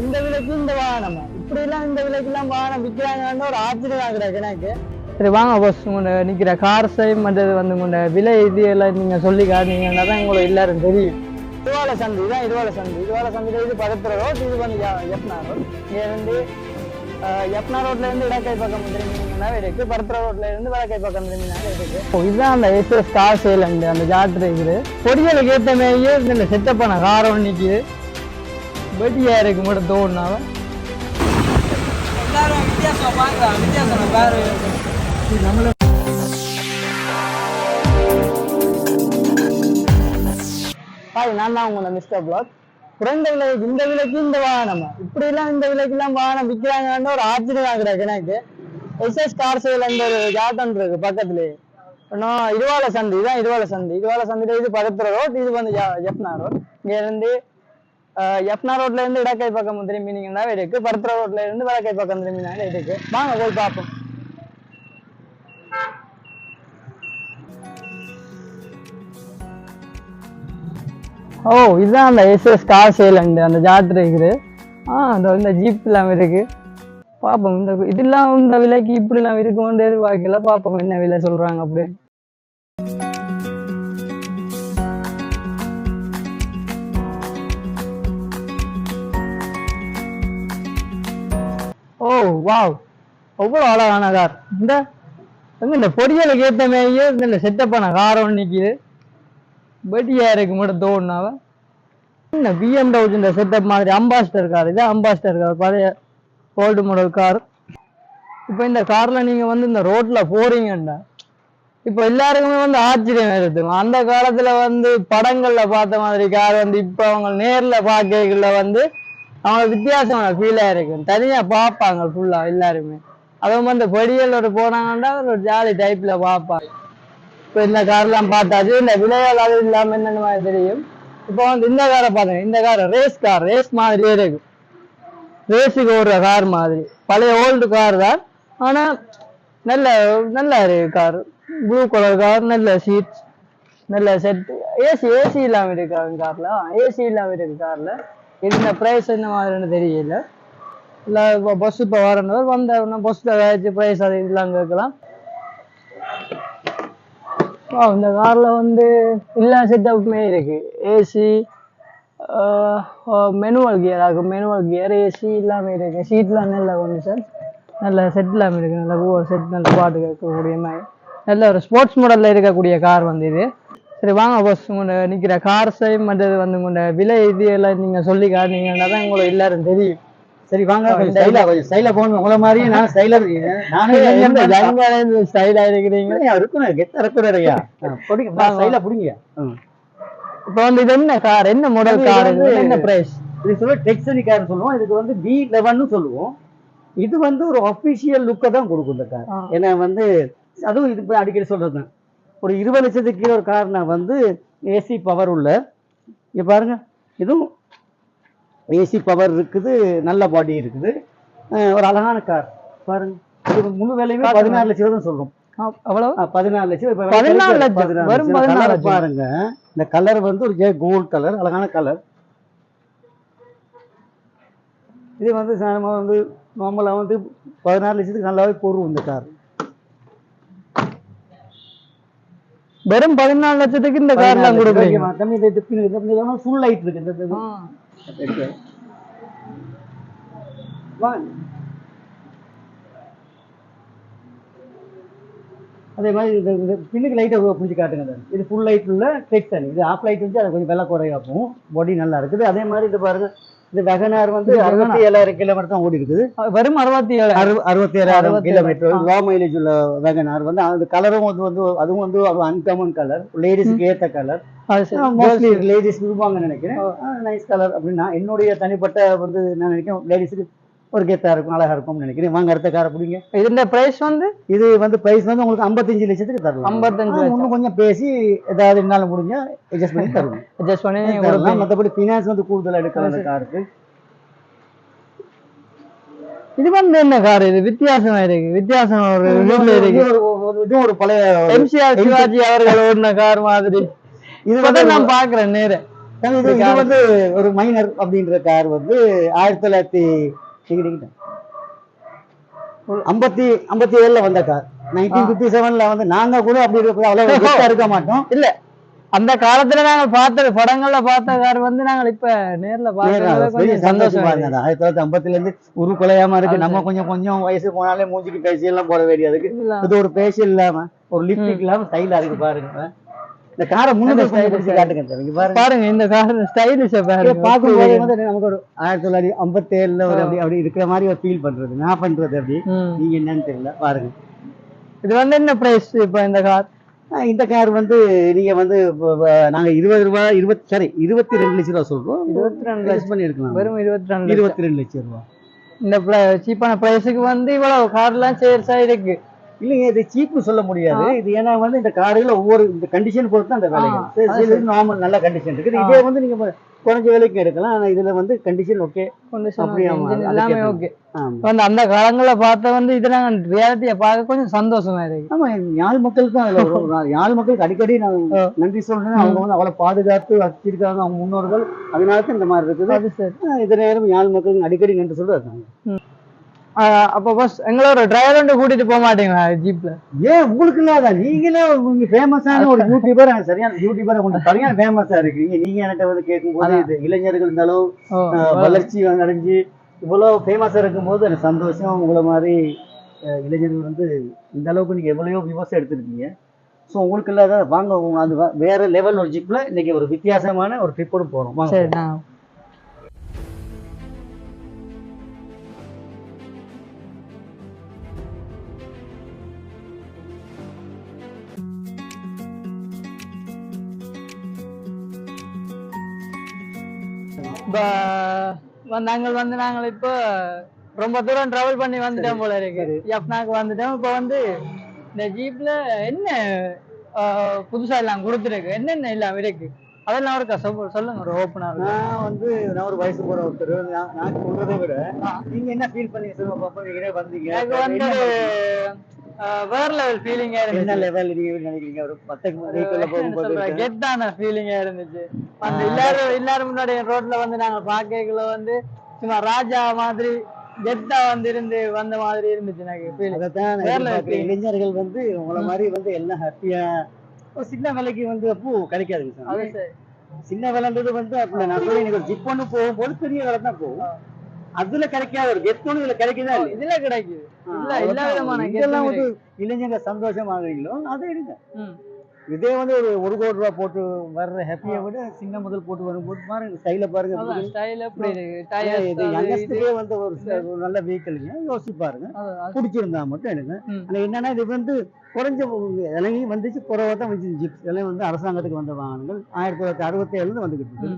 இந்த விலைக்கு இந்த வாகனம் இப்படி எல்லாம் இந்த விலைக்கு எல்லாம் வாகனம் விற்கிறாங்கன்னு ஒரு ஆச்சரியம் கிடக்கு எனக்கு. சரி வாங்க பஸ் உங்க நிக்கிற கார்ஸை மற்றது வந்து உங்க விலை இது எல்லாம் நீங்க சொல்லி காட்டினீங்கன்னா தான் உங்களுக்கு எல்லாரும் தெரியும். இதுவால சந்தை இதான் இதுவால சந்தை. இதுவால சந்தை இது படுத்துற ரோட் இது வந்து எப்னா ரோட். இங்க இருந்து அஹ், எப்னா ரோட்ல இருந்து இடக்கை பக்கம் திரும்பினீங்கன்னா இருக்கு. படுத்துற ரோட்ல இருந்து வடக்கை பக்கம் திரும்பினாங்க இருக்கு. இதுதான் அந்த எஸ்எஸ் கார் சேல் அந்த ஜாட்ரு இருக்குது பொடிகளுக்கு ஏற்ற மாதிரியே இந்த செட்டப் பண்ண கார் ஒன்று நிற்கிது வெட்டியா இருக்கு மட்டும் தோணுனாவ எல்லாரும் வித்தியாசம் பார்க்கலாம் வித்தியாசம் பாரு. நம்மள ஹாய் நான் தான் உங்களோட மிஸ்டர் பிளாக் குறைந்த விலைக்கு இந்த விலைக்கு இந்த வாகனம். இப்படி எல்லாம் இந்த விலைக்கு எல்லாம் வாகனம் விற்கிறாங்கன்னு ஒரு ஆச்சரியம் கிடக்கு எனக்கு. எஸ்எஸ் கார் சேல் அந்த ஒரு ஜாட்டன் இருக்கு பக்கத்துலயே இன்னும் இருவால சந்தை இதான் இருவால சந்தை. இருவால சந்தையில இது படுத்துற ரோட் இது வந்து எப்னா ரோட் இங்க இருந்து எஃப்னா ரோட்ல இருந்து இடக்கை பக்கம் திரும்பினீங்கன்னா இருக்கு. பருத்த ரோட்ல இருந்து வடக்கை பக்கம் திரும்பினாங்க இருக்கு. வாங்க போய் பார்ப்போம். ஓ இதுதான் அந்த எஸ்எஸ் கார் சேல் அந்த ஜாத்திரை இருக்குது. ஆ அந்த இந்த ஜீப் எல்லாம் இருக்கு. பார்ப்போம் இந்த இதெல்லாம் இந்த விலைக்கு இப்படிலாம் இருக்கும்னு எதிர்பார்க்கல. பார்ப்போம் என்ன விலை சொல்றாங்க அப்படின்னு ஓ வாவ் அவ்வளோ அழகான கார் இந்த இந்த பொடியலுக்கு ஏற்ற மாதிரியே இந்த செட்டப் கார் ஒன்று நிற்கிது வெட்டியா இருக்கு மட்டும் தோணுனாவ? என்ன பிஎம்டபிள்யூ இந்த செட்டப் மாதிரி அம்பாஸ்டர் கார் இது அம்பாஸ்டர் கார் பழைய ஓல்டு மாடல் கார் இப்போ இந்த காரில் நீங்கள் வந்து இந்த ரோட்டில் போறீங்கண்டா இப்போ எல்லாருக்குமே வந்து ஆச்சரியம் இருக்கும் அந்த காலத்தில் வந்து படங்களில் பார்த்த மாதிரி கார் வந்து இப்போ அவங்க நேரில் பார்க்கல வந்து அவங்க வித்தியாசமான ஃபீலா இருக்கும். தனியா பார்ப்பாங்க ஃபுல்லா எல்லாருமே. அதுவும் வந்து பொடியலோட போனாங்கன்னா ஒரு ஜாலி டைப்ல பார்ப்பாங்க. இப்போ இந்த கார்லாம் பார்த்தாச்சு. இந்த விலைகள் அது இல்லாம என்னென்ன மாதிரி தெரியும்? இப்போ வந்து இந்த காரை பாருங்க. இந்த கார் ரேஸ் கார் ரேஸ் மாதிரியே இருக்கு. ரேஸுக்கு ஓடுற கார் மாதிரி. பழைய ஓல்டு கார் தான். ஆனா நல்ல நல்ல இருக்கு கார் ப்ளூ கலர் கார் நல்ல சீட்ஸ் நல்ல செட் ஏசி ஏசி இல்லாம இருக்காங்க கார்ல ஏசி இல்லாம இருக்கு கார்ல இந்த ப்ரைஸ் என்ன மாதிரின்னு தெரியல. இல்லை இப்போ பஸ் இப்போ வரணும். வந்த பஸ்ஸில் ஏதாச்சும் ப்ரைஸ் அது இதெல்லாம் கேட்கலாம். இந்த காரில் வந்து எல்லா செட்டப்புமே இருக்குது ஏசி மெனுவல் கியர் ஆகும். மெனுவல் கியர் ஏசி எல்லாமே இருக்கு. சீட்லாம் நல்ல கண்டிஷன் நல்ல செட் எல்லாமே இருக்குது நல்ல ஒவ்வொரு செட் நல்ல பாட்டு கேட்கக்கூடிய மாதிரி. நல்ல ஒரு ஸ்போர்ட்ஸ் மாடலில் இருக்கக்கூடிய கார் வந்து இது. சரி வாங்க பஸ் உங்களோட நிக்கிற கார்ஸை மற்றது வந்து உங்களோட விலை இது எல்லாம் நீங்க சொல்லி காட்டினீங்கன்னா தான் உங்களுக்கு எல்லாரும் தெரியும். சரி வாங்க ஸ்டைலா கொஞ்சம் ஸ்டைலா போகணும். உங்களை மாதிரியே நான் ஸ்டைலா இருக்கேன். நானும் ஸ்டைலா இருக்கிறீங்க? இருக்கணும். கெத்த இருக்கிறையா பிடிங்க ஸ்டைலா பிடிங்க. இப்போ வந்து இது என்ன கார் என்ன மாடல் கார் என்ன பிரைஸ் இது சொல்ல டெக்ஸனி கார் சொல்லுவோம். இதுக்கு வந்து பி லெவன்னு சொல்லுவோம். இது வந்து ஒரு அஃபிஷியல் லுக்கை தான் கொடுக்கும் இந்த கார். ஏன்னா வந்து அதுவும் இது அடிக்கடி சொல்றது தான் ஒரு இருபது லட்சத்துக்கு கீழே ஒரு கார்னா வந்து ஏசி பவர் உள்ள. இங்க பாருங்க. இதுவும் ஏசி பவர் இருக்குது நல்ல பாடி இருக்குது. ஒரு அழகான கார் பாருங்க. இது முழு விலையுமே. பதினாறு லட்சம் தான் சொல்றோம் அவ்வளவு லட்சம். 14 லட்சம். பதினாறு வெறும் லட்சம். 14 colour லட்சம். பாருங்க. இந்த கலர் வந்து ஒரு கோல்ட் கலர் அழகான கலர் இது வந்து சாதாரணமா வந்து நார்மலாக வந்து பதினாறு லட்சத்துக்கு நல்லாவே போடுவோம் இந்த கார் வெறும் பதினாலு லட்சத்துக்கு இந்த கொடுக்குறீங்க. ஃபுல் லைட் இருக்கு. ஆ. இருக்கு. வாங்க. அதே மாதிரி இந்த பின்னுக்கு லைட்டை பிடிச்சி காட்டுங்க இது ஃபுல் லைட் உள்ள டெக்ஸன் இது ஆஃப் லைட் வந்து அது கொஞ்சம் வெள்ளை குறையாகும் பாடி நல்லா இருக்குது. அதே மாதிரி இது பாருங்க. இந்த வெகனார் வந்து அறுபத்தி ஏழாயிரம் கிலோமீட்டர் தான் ஓடி இருக்குது. வெறும் அறுபத்தி ஏழு அறு அறுபத்தி ஏழாயிரம் கிலோமீட்டர். லோ மைலேஜ் உள்ள வேகனார் வந்து அந்த கலரும் வந்து வந்து அதுவும் வந்து ஒரு அன்காமன் கலர் லேடிஸ்க்கு ஏத்த கலர். மோஸ்ட்லி லேடிஸ் விரும்புவாங்கன்னு நினைக்கிறேன். நைஸ் கலர் அப்படின்னா என்னுடைய தனிப்பட்ட வந்து நான் நினைக்கிறேன் லேடிஸுக்கு ஒரு கெத்தா இருக்கும் அழகா இருக்கும்னு நினைக்கிறேன். வாங்க அடுத்த காரை பிடிங்க. இதோட பிரைஸ் வந்து? இது வந்து பிரைஸ் வந்து உங்களுக்கு ஐம்பத்தஞ்சு லட்சத்துக்கு தரலாம். 55 ஆ, லட்சம். இன்னும் கொஞ்சம் பேசி ஏதாவது என்னால முடிஞ்சா அட்ஜஸ்ட் பண்ணி தருவோம். அட்ஜஸ்ட் பண்ணி தரலாம். மத்தபடி ஃபினான்ஸ் வந்து கூடுதல் எடுக்கலாம் அந்த காருக்கு இது வந்து என்ன கார் இது? வித்தியாசமா இருக்கு. வித்தியாசம் ஒரு இதுல இருக்கு. இது ஒரு- பழைய எம்சிஆர் சிவாஜி அவர்கள் ஓடின கார் மாதிரி. இது வந்து நான் பாக்குறேன் நேர. தம்பி, இது வந்து ஒரு மைனர் அப்படின்ற கார் வந்து ஆயிரத்தி தொள்ளாயிரத்தி ஐம்பத்தி ஐம்பத்தி ஏழுல வந்த கார் நைன்டீன் பிப்டி செவன்ல வந்து நாங்க கூட அப்படி இருக்க அவ்வளவு இருக்க மாட்டோம். அந்த காலத்துல நாங்க பார்த்த படங்கள்ல பார்த்த கார் வந்து நாங்க இப்ப நேர்ல கொஞ்சம் சந்தோஷமா இருந்தது. ஆயிரத்தி தொள்ளாயிரத்தி ஐம்பத்துல இருந்து உரு கொலையாம இருக்கு நம்ம கொஞ்சம் கொஞ்சம் வயசு போனாலே மூஞ்சிக்கு பேசி எல்லாம் போட வேண்டியதுக்கு இது ஒரு பேசி இல்லாம ஒரு லிப்டிக் இல்லாம ஸ்டைலா இருக்கு பாருங்க. இந்த காரை பிடிச்சி காட்டுங்க சார். இங்க பாருங்க. பாருங்க இந்த கார் ஸ்டைலிஷா பாருங்க. பார்க்கும்போது வந்து நமக்கு ஒரு ஆயிரத்தி தொள்ளாயிரத்தி ஐம்பத்தி ஏழுல ஒரு. அப்படி அப்படி இருக்கிற மாதிரி ஒரு ஃபீல் பண்றது. நான் பண்றது அப்படி. நீங்க என்னன்னு தெரியல. பாருங்க. இது வந்து என்ன பிரைஸ் இப்ப இந்த கார்? இந்த கார் வந்து நீங்க வந்து நாங்க இருபது ரூபாய் இருபத்தி சாரி இருபத்தி ரெண்டு லட்சம் ரூபா சொல்றோம். இருபத்தி ரெண்டு Adjust பண்ணி எடுக்கலாம் வெறும் இருபத்தி ரெண்டு இருபத்தி ரெண்டு லட்சம் ரூபா. இந்த சீப்பான பிரைஸுக்கு வந்து இவ்வளவு கார்லாம் சேர்ஸா இருக்கு. இல்லைங்க இது சீப்னு சொல்ல முடியாது. இது ஏன்னா வந்து இந்த காருல ஒவ்வொரு இந்த கண்டிஷன் பொறுத்து தான் அந்த வேலைகள் நார்மல் நல்ல கண்டிஷன் இருக்குது. இதே வந்து நீங்க குறைஞ்ச விலைக்கு எடுக்கலாம். ஆனா இதுல வந்து கண்டிஷன் ஓகே எல்லாமே ஓகே வந்து அந்த காலங்கள்ல பார்த்த வந்து இது நாங்க ரியாலிட்டியை பார்க்க கொஞ்சம் சந்தோஷமா இருக்கு. ஆமா யாழ் மக்களுக்கும் அதுல யாழ் மக்களுக்கு அடிக்கடி நான். நன்றி சொல்றேன். அவங்க வந்து அவ்வளவு பாதுகாத்து வச்சிருக்காங்க அவங்க முன்னோர்கள். அதனால தான் இந்த மாதிரி இருக்குது. அது சரி. இது நேரம் யாழ் மக்களுக்கு அடிக்கடி நன்றி சொல்றாங்க ஆஹ் அப்ப பஸ் எங்களை ஒரு டிரைவர் கூட்டிட்டு போக மாட்டீங்களா ஜீப்ல ஏன் உங்களுக்கு இல்லாத நீங்களே நீங்க ஃபேமஸான ஒரு யூடியூபர் சரியான யூடியூபர் உங்களுக்கு சரியான ஃபேமஸா இருக்கீங்க நீங்க என்கிட்ட வந்து கேட்கும்போது இது இளைஞர்கள் இந்த அளவு வளர்ச்சி வந்து அடைஞ்சு இவ்வளவு ஃபேமஸா இருக்கும்போது எனக்கு சந்தோஷம் உங்களை மாதிரி இளைஞர்கள் வந்து இந்த அளவுக்கு நீங்க எவ்வளவோ விமர்சனம் எடுத்திருக்கீங்க. ஸோ உங்களுக்கு இல்லாத வாங்க வ- வேற லெவல் ஒரு ஜிப்ல இன்னைக்கு ஒரு வித்தியாசமான ஒரு ட்ரிப்போடு போறோம். வாங்க இப்ப நாங்கள் வந்து நாங்கள் இப்போ ரொம்ப தூரம் டிராவல் பண்ணி வந்துட்டோம் போல இருக்கு. எஃப்னாக்கு வந்துட்டோம். இப்போ வந்து இந்த ஜீப்ல என்ன புதுசா எல்லாம் கொடுத்துருக்கு? என்னென்ன எல்லாம் இருக்கு? அதெல்லாம் இருக்கா சொல் சொல்லுங்க ஒரு ஓப்பனா நான் வந்து நான் ஒரு வயசு போற ஒருத்தர். நான் சொல்றதை விட நீங்க என்ன ஃபீல் பண்ணீங்க சொல்லுங்க பாப்போம் நீங்க வந்தீங்க. எனக்கு வந்து வேற லெவல் ஃபீலிங்கா என்ன இருந்துச்சு. லெவல் நீங்க நினைக்கிறீங்க? ஒரு பத்துக்கு வீட்டுல போகும்போது கெட்டான ஃபீலிங்கா இருந்துச்சு. அந்த எல்லாரும் எல்லாரும் முன்னாடி ரோட்ல வந்து நாங்க பாக்கல வந்து சும்மா ராஜா மாதிரி கெட்டா வந்து இருந்து வந்த மாதிரி இருந்துச்சு எனக்கு. இளைஞர்கள் வந்து உங்களை மாதிரி வந்து எல்லாம் ஹாப்பியா ஒரு சின்ன விலைக்கு வந்து பூ கிடைக்காதுங்க சார் அது சரி. சின்ன விலைன்றது வந்து அப்படி நான் ஒரு ஜிப் ஒன்று போகும்போது பெரிய விலை தான் போகும் அதுல கிடைக்காத ஒரு கெத் ஒன்று இதுல கிடைக்குதா? இதுல கிடைக்குது. இல்ல எல்லா விதமான இதெல்லாம் கெத்தும் வந்து இளைஞங்க சந்தோஷமாகறீங்களோ அதை எடுங்க. இதே வந்து ஒரு ஒரு கோடி ரூபா போட்டு வர்ற ஹாப்பியை விட சின்ன முதல் போட்டு வரும்போது பாருங்க ஸ்டைல பாருங்க. ஸ்டைல் இது யங்கஸ்டே வந்து ஒரு நல்ல வெஹிக்கிள்ங்க யோசிச்சு பாருங்க. பிடிச்சிருந்தா மட்டும் எடுங்க. ஆனா என்னன்னா இது வந்து குறைஞ்ச இலங்கை வந்துச்சு குறைவா தான் வந்துச்சு ஜிப்ஸ் இதெல்லாம் வந்து அரசாங்கத்துக்கு வந்த வாகனங்கள். ஆயிரத்தி தொள்ளாயிரத்தி அறுபத்தி ஏழுல வந்துகிட்டு இருக்கு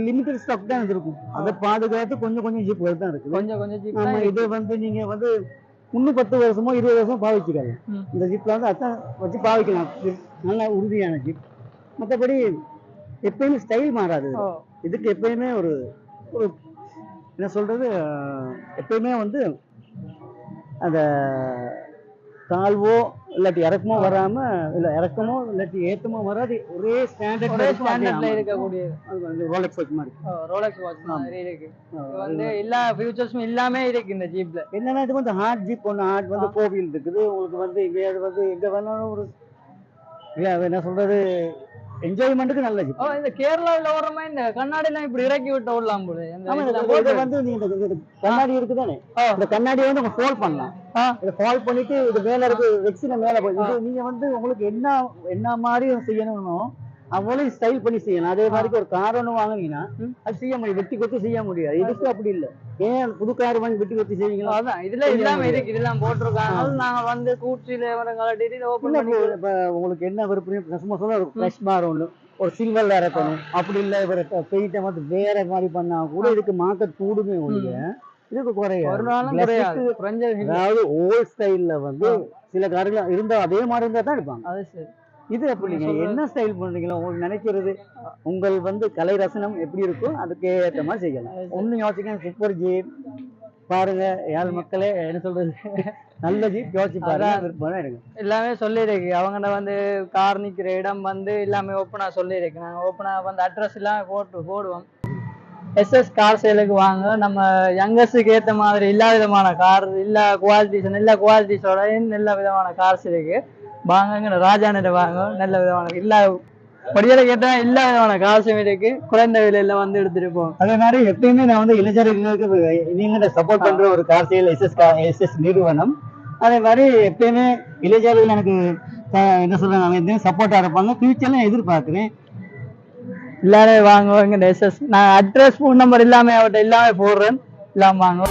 லிமிடெட் ஸ்டாக் தான் இது இருக்கும் அதை பாதுகாத்து கொஞ்சம் கொஞ்சம் ஜிப்புகள் தான் இருக்குது. கொஞ்சம் கொஞ்சம் cheap ஆமா இது வந்து நீங்க வந்து இன்னும் பத்து வருஷமோ இருபது வருஷமோ பாவிச்சுக்கலாம் ம். இந்த ஜிப்ல வந்து அதான் வச்சு பாவிக்கலாம். ஜிப் நல்ல உறுதியான ஜிப் மற்றபடி எப்பயுமே ஸ்டைல் மாறாது இதுக்கு எப்பயுமே ஒரு ஒரு என்ன சொல்றது எப்பயுமே வந்து அந்த தாழ்வோ இல்லாட்டி இறக்கமோ வராம இல்ல இறக்கமோ இல்லாட்டி ஏத்தமோ வராது. ஒரே ஸ்டாண்டர்ட் ஒரே ஸ்டாண்டர்ட்ல இருக்கக்கூடியது. ரோலெக்ஸ் வாட்ச் மாதிரி. ரோலக்ஸ் வாட்ச் மாதிரி இருக்கு. வந்து எல்லா ஃபியூச்சர்ஸும் எல்லாமே இருக்கு இந்த ஜீப்ல என்னன்னா இது வந்து ஹார்ட் ஜிப் ஒன்று ஹார்ட் வந்து கோவில் இருக்குது. உங்களுக்கு வந்து எங்கேயாவது வந்து எங்க வேணாலும் ஒரு என்ன சொல்றது? என்ஜாய்மெண்ட்டுக்கு நல்ல ஜிப் ஓ இந்த கேரளாவில் ஓடுற மாதிரி இந்த கண்ணாடி எல்லாம் இப்படி இறக்கி விட்டு ஓடலாம் போல இது- வந்து நீங்க இந்த- கண்ணாடி இருக்குதானே. இந்த கண்ணாடியை வந்து உங்க ஃபோல்ட் பண்ணலாம். இதை ஃபால் பண்ணிட்டு இது மேல இருக்கு வெக்ஸின மேல போய் நீங்க வந்து உங்களுக்கு என்ன என்ன மாதிரி செய்யணும்னோ அவ்வளவு ஸ்டைல் பண்ணி செய்யணும். அதே மாதிரி ஒரு கார் ஒன்று வாங்குனீங்கன்னா. அது செய்ய முடியும் வெட்டி கொத்தி செய்ய முடியாது. இதுக்கு அப்படி இல்ல. ஏன் புது கார் வாங்கி வெட்டி கொத்தி செய்வீங்களா? அதான் இதுல எல்லாமே. இருக்கு இதெல்லாம் போட்டிருக்காங்க? நாங்க வந்து இப்ப உங்களுக்கு என்ன விருப்பம்? சும்மா ஒரு ஃப்ரெஷ் பார் ஒன்று ஒரு சில்வர்ல இறக்கணும் அப்படி இல்ல இவரை பெயிண்ட்டை வந்து வேற மாதிரி பண்ணா கூட இதுக்கு மார்க்கெட் கூடுமே ஒழிய இதுக்கு குறையாது. அதாவது ஓல்ட் ஸ்டைல்ல வந்து சில கார்கள் இருந்தா அதே மாதிரி இருந்தா தான் எடுப்பாங்க. அது சரி. இது அப்படி என்ன ஸ்டைல் பண்றீங்களோ உங்களுக்கு நினைக்கிறது உங்கள் வந்து கலை ரசனம் எப்படி இருக்கோ அதுக்கு ஏற்ற மாதிரி செய்யலாம். ஒன்னும் யோசிக்க சூப்பர் ஜீப் பாருங்க ஏழு மக்களே என்ன சொல்றது? நல்ல ஜீப் யோசிச்சு பாருங்க. எல்லாமே சொல்லியிருக்கு அவங்கள்ட்ட வந்து கார் நிற்கிற இடம் வந்து எல்லாமே ஓப்பனாக சொல்லியிருக்கு நாங்கள் ஓப்பனாக வந்து அட்ரஸ் எல்லாம் போட்டு போடுவோம். எஸ்எஸ் கார் சேலுக்கு வாங்க. நம்ம யங்கர்ஸுக்கு ஏற்ற மாதிரி எல்லா விதமான கார் எல்லா குவாலிட்டிஸ் எல்லா குவாலிட்டிஸோட எல்லா விதமான கார்ஸ் இருக்கு. வாங்கங்க ராஜானிட்ட வாங்க நல்ல விதமான எல்லா படியில் கேட்டால் எல்லா விதமான காசும் இருக்கு. குறைந்த விலையில வந்து எடுத்துட்டு போவோம் அதே மாதிரி எப்பயுமே நான் வந்து இளைஞர்களுக்கு நீங்க சப்போர்ட் பண்ற ஒரு கார்சியல் எஸ்எஸ் எஸ்எஸ் நிறுவனம். அதே மாதிரி எப்பயுமே இளைஞர்கள் எனக்கு என்ன சொல்றாங்க அவங்க சப்போர்ட்டா இருப்பாங்க. ஃபியூச்சர்ல எதிர்பார்க்கிறேன். எல்லாரும் வாங்குவாங்க எஸ்எஸ் நான் அட்ரஸ் ஃபோன் நம்பர் எல்லாமே அவர்கிட்ட எல்லாமே போடுறேன். எல்லாம் வாங்க